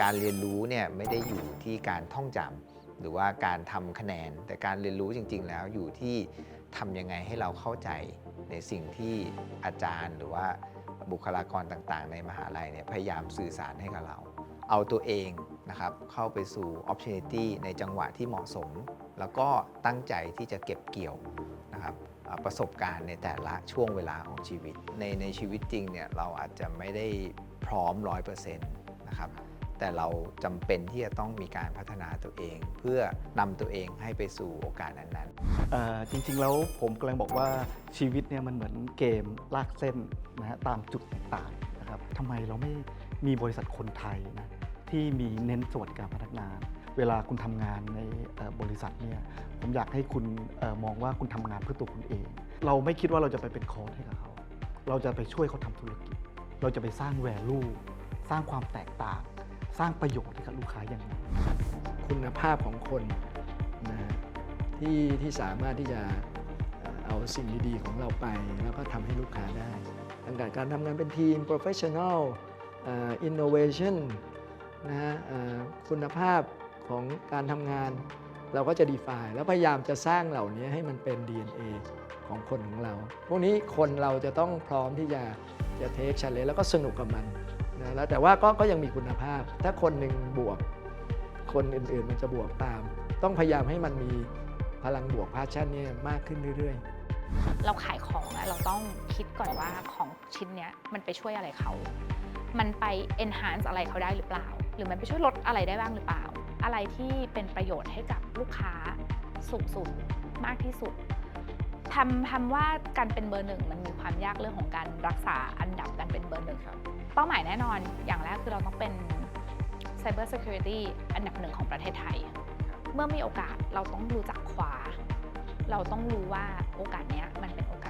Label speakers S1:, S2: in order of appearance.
S1: การเรียนรู้เนี่ยไม่ได้อยู่ที่การท่องจำหรือว่าการทำคะแนน แต่การเรียนรู้จริง ๆ แล้วอยู่ที่ทำยังไงให้เราเข้าใจในสิ่งที่อาจารย์หรือว่าบุคลากรต่างๆ ในมหาลัยเนี่ยพยายามสื่อสารให้กับเรา เอาตัวเองนะครับเข้าไปสู่ opportunity ในจังหวะที่เหมาะสม แล้วก็ตั้งใจที่จะเก็บเกี่ยวนะครับประสบการณ์ในแต่ละช่วงเวลาของชีวิต ในในชีวิตจริงเนี่ยเราอาจจะไม่ได้พร้อม 100%นะครับ แต่เราจำเป็นที่จะต้องมีการพัฒนาตัวเอง เพื่อนำตัวเองให้ไปสู่โอกาสนั้นๆ
S2: จริงๆแล้วผมกำลังบอกว่าชีวิตเนี่ยมันเหมือนเกมลากเส้นนะฮะตามจุดต่างๆนะครับทำไมเราไม่มีบริษัทคนไทยนะที่มีเน้นสวัสดิการพนักงาน เวลาคุณทำงานในบริษัทเนี่ยผมอยากให้คุณออมองว่าคุณทำงานเพื่อตัวคุณเอง เราไม่คิดว่าเราจะไปเป็นคอร์สให้กับเขา เราจะไปช่วยเขาทำธุรกิจ เราจะไปสร้างแวลูสร้างความแตกต่าง สร้างประโยชน์ให้กับลูกค้าอย่างไร
S3: คุณภาพของคนนะที่ที่สามารถที่จะเอาสิ่งดีๆของเราไป แล้วก็ทำให้ลูกค้าได้ตั้งแต่การทำงานเป็นทีม professional innovation นะฮะคุณภาพของการทำงานเราก็จะ define แล้วพยายามจะสร้างเหล่านี้ให้มันเป็น DNA ของคนของเรา พวกนี้คนเราจะต้องพร้อมที่จะจะ take challenge แล้วก็สนุกกับมัน นะแล้วแต่ว่าก็ก็ยังมีคุณภาพ ถ้าคนหนึ่งบวก คนอื่นๆมันจะบวกตาม ต้องพยายามให้มันมีพลังบวกพาชั่นเนี่ยมากขึ้นเรื่อยๆ
S4: เราขายของอะเราต้องคิดก่อนว่าของชิ้นเนี้ยมันไปช่วยอะไรเขา มันไป enhance อะไรเขาได้หรือเปล่า หรือมันไปช่วยลดอะไรได้บ้างหรือเปล่า อะไรที่เป็นประโยชน์ให้กับลูกค้าสูงสุดมากที่สุด ทำทำว่าการเป็นเบอร์หนึ่งมันมีความยากเรื่องของการรักษาอันดับการเป็นเบอร์หนึ่งเป้าหมายแน่นอนอย่างแรกคือเราต้องเป็น Cyber Security อันดับหนึ่งของประเทศไทย เมื่อมีโอกาสเราต้องรู้จักคว้า เราต้องรู้ว่าโอกาสเนี้ยมันเป็นโอก